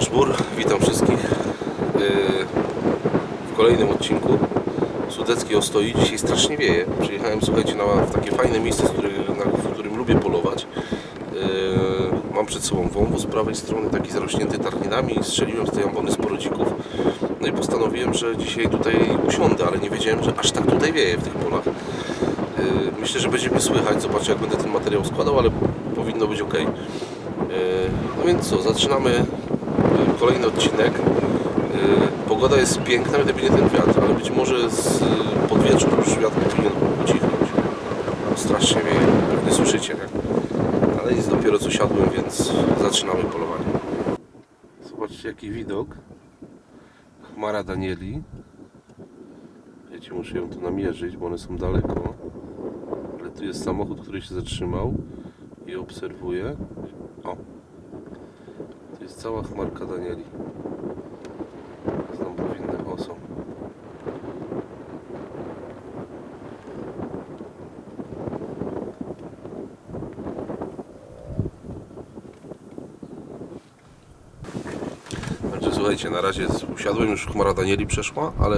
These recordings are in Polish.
Daszbur, witam wszystkich yy, w kolejnym odcinku Sudeckiej Ostoi. Dzisiaj strasznie wieje. Przyjechałem, słuchajcie, na w takie fajne miejsce, którym, w którym lubię polować. Yy, Mam przed sobą wąwóz, z prawej strony taki zarośnięty tarninami. Strzeliłem z tej ambony sporo dzików. No i postanowiłem, że dzisiaj tutaj usiądę, ale nie wiedziałem, że aż tak tutaj wieje w tych polach. Yy, Myślę, że będzie mnie słychać. Zobaczę, jak będę ten materiał składał, ale powinno być ok. No więc co, zaczynamy kolejny odcinek. Y, Pogoda jest piękna, gdyby nie ten wiatr, ale być może z y, pod wieczór już wiatr powinien ucichnąć. Strasznie wieje, pewnie słyszycie? Ale nic, dopiero co siadłem, więc zaczynamy polowanie. Zobaczcie jaki widok. Chmara Danieli. Wiecie, muszę ją tu namierzyć, bo one są daleko. Ale tu jest samochód, który się zatrzymał i obserwuje. O, jest cała chmarka Danieli. Znam powinny, o są. Także słuchajcie, na razie usiadłem, już chmara Danieli przeszła, ale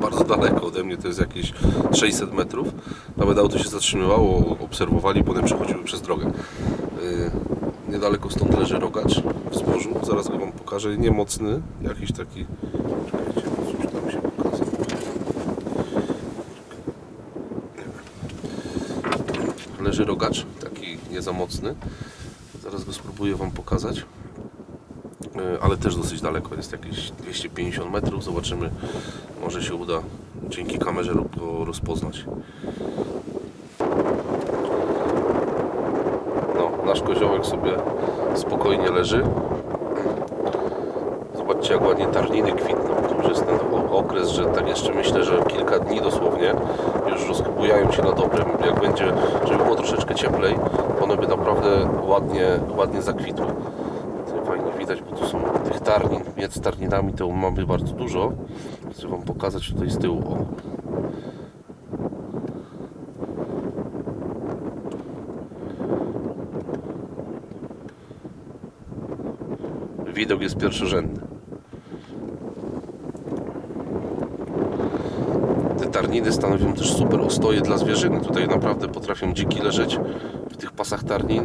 bardzo daleko ode mnie, to jest jakieś 600 metrów. Nawet auto się zatrzymywało, obserwowali, potem przechodziły przez drogę. Niedaleko stąd leży rogacz w zbożu, zaraz go Wam pokażę, nie mocny, jakiś taki, czekajcie, coś tam się pokazał. Leży rogacz, taki nie za mocny, zaraz go spróbuję Wam pokazać. E, ale też dosyć daleko, jest jakieś 250 metrów. Zobaczymy, może się uda dzięki kamerze go rozpoznać. No, nasz koziołek sobie spokojnie leży. Zobaczcie, jak ładnie tarniny kwitną. To już jest ten okres, że tak jeszcze myślę, że kilka dni dosłownie już rozbujają się na dobrym. Jak będzie, żeby było troszeczkę cieplej, one by naprawdę ładnie, ładnie zakwitły. Fajnie widać, bo tu są tych tarnin, między tarninami to mamy bardzo dużo. Chcę Wam pokazać tutaj z tyłu. O. Widok jest pierwszorzędny. Te tarniny stanowią też super ostoje dla zwierzyny. Tutaj naprawdę potrafią dziki leżeć w tych pasach tarnin.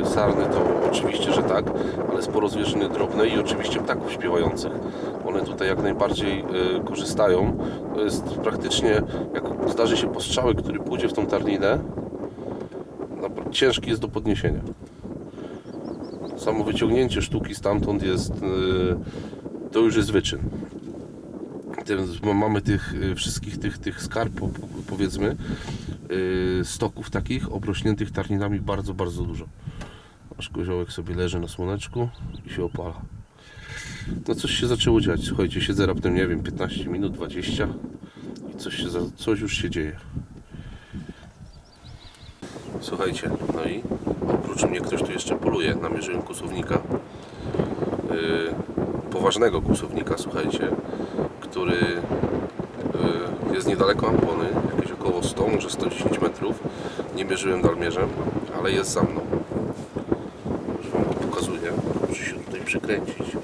Yy, sarny to oczywiście, że tak, ale sporo zwierzyny drobnej i oczywiście ptaków śpiewających. One tutaj jak najbardziej yy, korzystają. To jest praktycznie, jak zdarzy się postrzałek, który pójdzie w tą tarninę, napra- ciężki jest do podniesienia. Samo wyciągnięcie sztuki stamtąd jest, yy, to już jest wyczyn mamy tych y, wszystkich tych, tych skarb, po- po- powiedzmy, y, stoków takich obrośniętych tarninami bardzo, bardzo dużo. Aż koziołek sobie leży na słoneczku i się opala. No coś się zaczęło dziać. Słuchajcie, siedzę raptem, nie wiem, 15 minut, 20 i coś, się, coś już się dzieje. Słuchajcie, no i oprócz mnie ktoś tu jeszcze poluje. Namierzyłem kusownika. Yy, poważnego kusownika, słuchajcie, który yy, jest niedaleko ambony, jakieś około 100, może 110 metrów. Nie mierzyłem dalmierzem, ale jest za mną. Już Wam pokazuję. Muszę się tutaj przykręcić.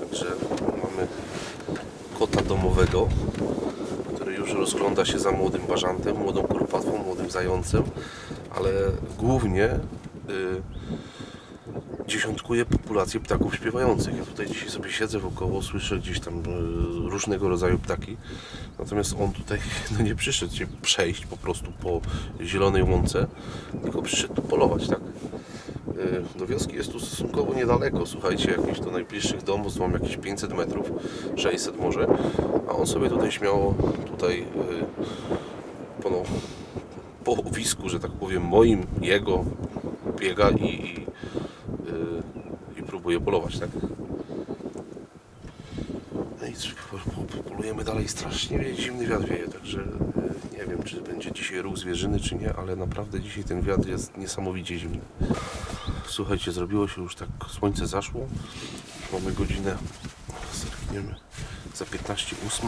Także mamy kota domowego, który już rozgląda się za młodym bażantem, młodą kurpatwą, młodym zającem, ale głównie y, dziesiątkuje populację ptaków śpiewających. Ja tutaj dzisiaj sobie siedzę wokoło, słyszę gdzieś tam y, różnego rodzaju ptaki, natomiast on tutaj no nie przyszedł się przejść po prostu po zielonej łące, tylko przyszedł polować, tak? Y, Do wioski jest tu stosunkowo niedaleko, słuchajcie, jakieś do najbliższych domów mam jakieś 500 metrów, 600 może, a on sobie tutaj śmiało, tutaj y, po, no, po że tak powiem, moim, jego biega i, i, y, i próbuje polować, tak? No i polujemy dalej, strasznie zimny wiatr wieje, także nie wiem, czy będzie dzisiaj ruch zwierzyny, czy nie, ale naprawdę dzisiaj ten wiatr jest niesamowicie zimny. Słuchajcie, zrobiło się już tak, słońce zaszło, mamy godzinę, zerkniemy, za 15.08,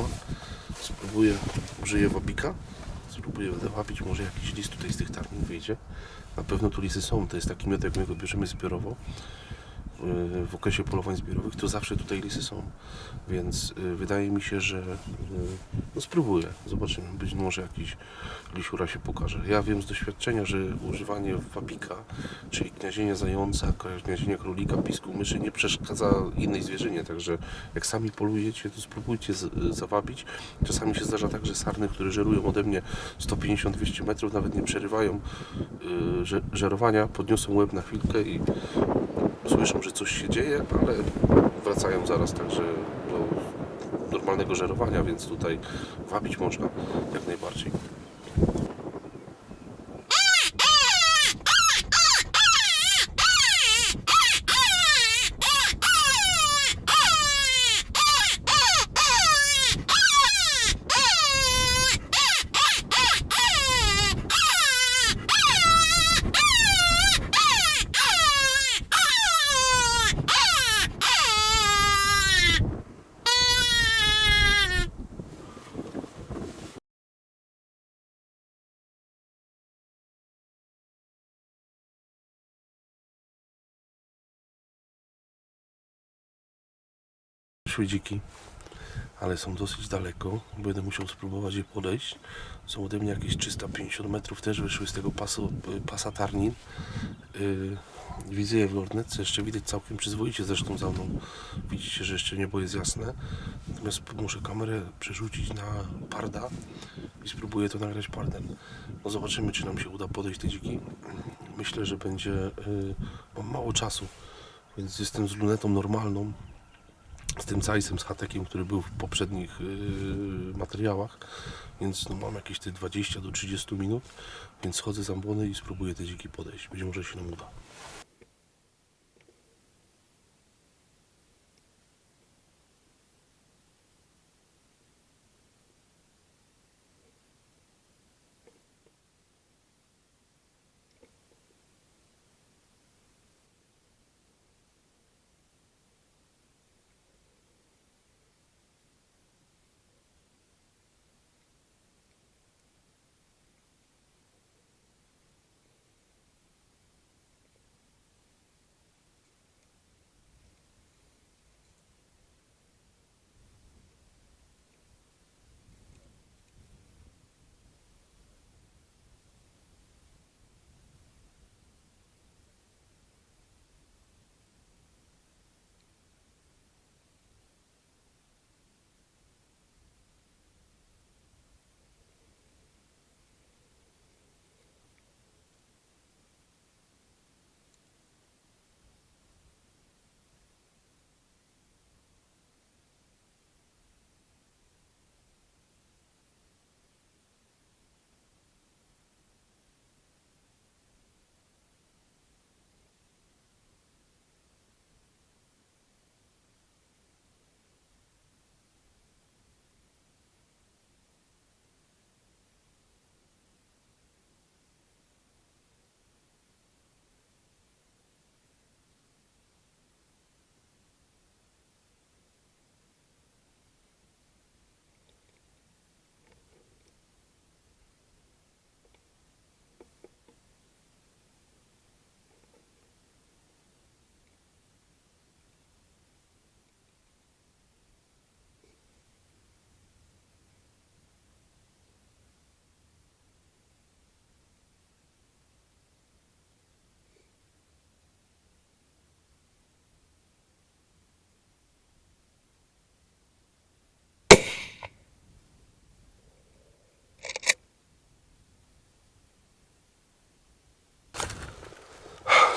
spróbuję, użyję wabika, spróbuję wywabić, może jakiś list tutaj z tych tarnin wyjdzie. Na pewno tu lisy są, to jest taki miód, jak my go bierzemy zbiorowo, w okresie polowań zbiorowych, to zawsze tutaj lisy są. Więc y, wydaje mi się, że y, no spróbuję. Zobaczymy. Być może jakiś lisiura się pokaże. Ja wiem z doświadczenia, że używanie wabika, czyli kniazienia zająca, kniazienia królika, pisku, myszy nie przeszkadza innej zwierzynie. Także jak sami polujecie, to spróbujcie y, zawabić. Czasami się zdarza tak, że sarny, które żerują ode mnie 150-200 metrów, nawet nie przerywają y, że- żerowania, podniosą łeb na chwilkę i słyszą, że coś się dzieje, ale wracają zaraz także do normalnego żerowania, więc tutaj wabić można jak najbardziej. Szły dziki, ale są dosyć daleko. Będę musiał spróbować je podejść. Są ode mnie jakieś 350 metrów, też wyszły z tego pasu, pasa tarnin. Yy, widzę je w lornetce, jeszcze widać całkiem przyzwoicie zresztą za mną. Widzicie, że jeszcze niebo jest jasne. Natomiast muszę kamerę przerzucić na parda i spróbuję to nagrać pardem. No zobaczymy, czy nam się uda podejść te dziki. Myślę, że będzie... Yy, mam mało czasu, więc jestem z lunetą normalną z tym cajsem, z hatekiem, który był w poprzednich yy, materiałach, więc no, mam jakieś te 20 do 30 minut, więc schodzę z ambony i spróbuję te dziki podejść. Być może się nam uda.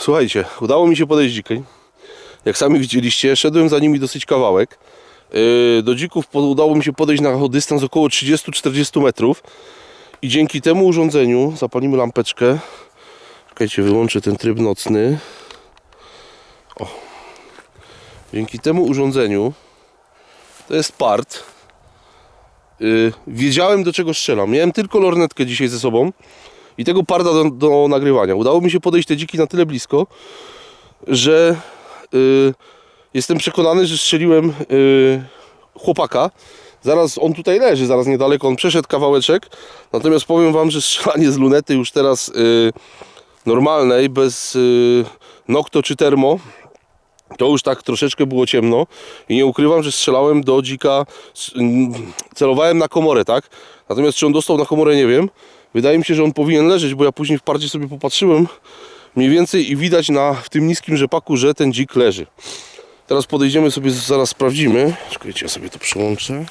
Słuchajcie, udało mi się podejść dzikiej. Jak sami widzieliście, szedłem za nimi dosyć kawałek. Yy, Do dzików udało mi się podejść na dystans około 30-40 metrów. I dzięki temu urządzeniu zapalimy lampeczkę. Czekajcie, wyłączę ten tryb nocny. O. Dzięki temu urządzeniu to jest part. Yy, wiedziałem do czego strzelam. Miałem tylko lornetkę dzisiaj ze sobą i tego parda do, do nagrywania. Udało mi się podejść te dziki na tyle blisko, że yy, jestem przekonany, że strzeliłem yy, chłopaka. Zaraz on tutaj leży, zaraz niedaleko, on przeszedł kawałeczek. Natomiast powiem Wam, że strzelanie z lunety już teraz yy, normalnej, bez yy, nokto czy termo, to już tak troszeczkę było ciemno i nie ukrywam, że strzelałem do dzika, celowałem na komorę, tak? Natomiast czy on dostał na komorę, nie wiem. Wydaje mi się, że on powinien leżeć, bo ja później w parcie sobie popatrzyłem mniej więcej i widać na, w tym niskim rzepaku, że ten dzik leży. Teraz podejdziemy sobie, zaraz sprawdzimy. Czekajcie, ja sobie to przyłączę.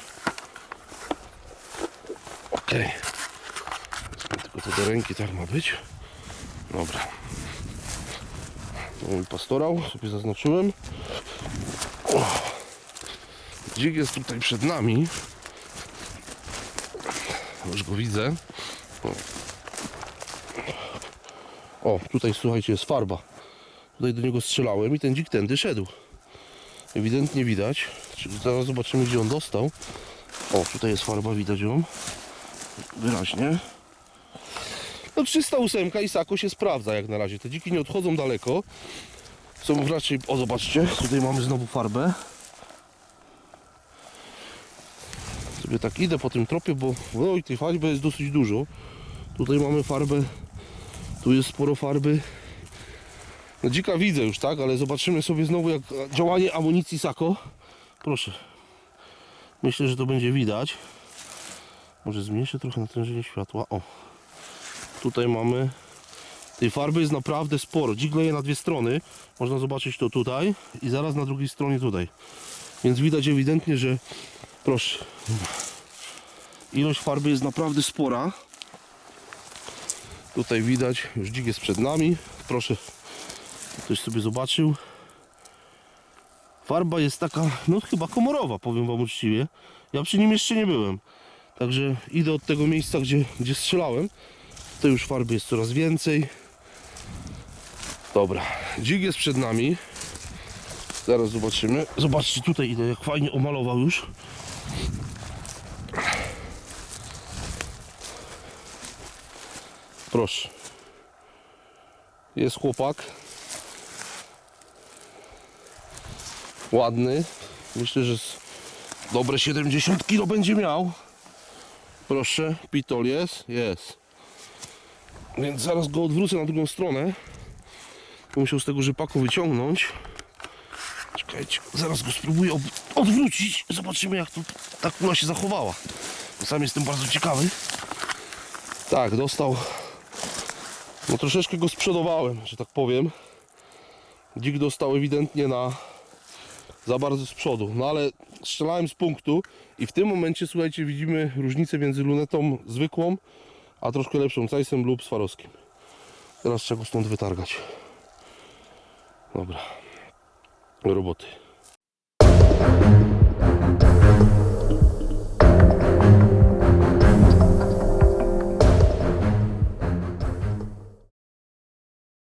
Okej. Wezmę Tylko to do ręki, tak ma być. Dobra. Mój pastorał sobie zaznaczyłem. O. Dzik jest tutaj przed nami. Już go widzę. O. tutaj słuchajcie, jest farba. Tutaj do niego strzelałem i ten dzik tędy szedł. Ewidentnie widać. Zaraz zobaczymy, gdzie on dostał. O, tutaj jest farba, widać ją. Wyraźnie. No 308 i Sako się sprawdza jak na razie. Te dziki nie odchodzą daleko. Są raczej... O zobaczcie, tutaj mamy znowu farbę. Sobie tak idę po tym tropie, bo no i tej farby jest dosyć dużo. Tutaj mamy farbę. Tu jest sporo farby. No dzika widzę już, tak? Ale zobaczymy sobie znowu jak działanie amunicji Sako. Proszę. Myślę, że to będzie widać. Może zmniejszę trochę natężenie światła. O. Tutaj mamy tej farby jest naprawdę sporo. Dzik leje na dwie strony. Można zobaczyć to tutaj i zaraz na drugiej stronie tutaj. Więc widać ewidentnie, że proszę. Ilość farby jest naprawdę spora. Tutaj widać, już dzik jest przed nami. Proszę, ktoś sobie zobaczył. Farba jest taka, no chyba komorowa, powiem Wam uczciwie. Ja przy nim jeszcze nie byłem. Także idę od tego miejsca, gdzie, gdzie strzelałem. To już farby jest coraz więcej. Dobra, dzik jest przed nami. Zaraz zobaczymy. Zobaczcie tutaj ile jak fajnie omalował już. Proszę. Jest chłopak. Ładny. Myślę, że dobre 70 kg będzie miał. Proszę, pitol jest? Jest. Więc zaraz go odwrócę na drugą stronę. Musiał z tego rzepaku wyciągnąć. Czekajcie, zaraz go spróbuję odwrócić. Zobaczymy jak to ta kula się zachowała. Sam jestem bardzo ciekawy. Tak, dostał. No troszeczkę go sprzedowałem, że tak powiem. Dzik dostał ewidentnie na za bardzo z przodu. No ale strzelałem z punktu i w tym momencie, słuchajcie, widzimy różnicę między lunetą zwykłą, a troszkę lepszą Cajsem lub Swarowskim. Teraz trzeba go stąd wytargać. Dobra. Do roboty.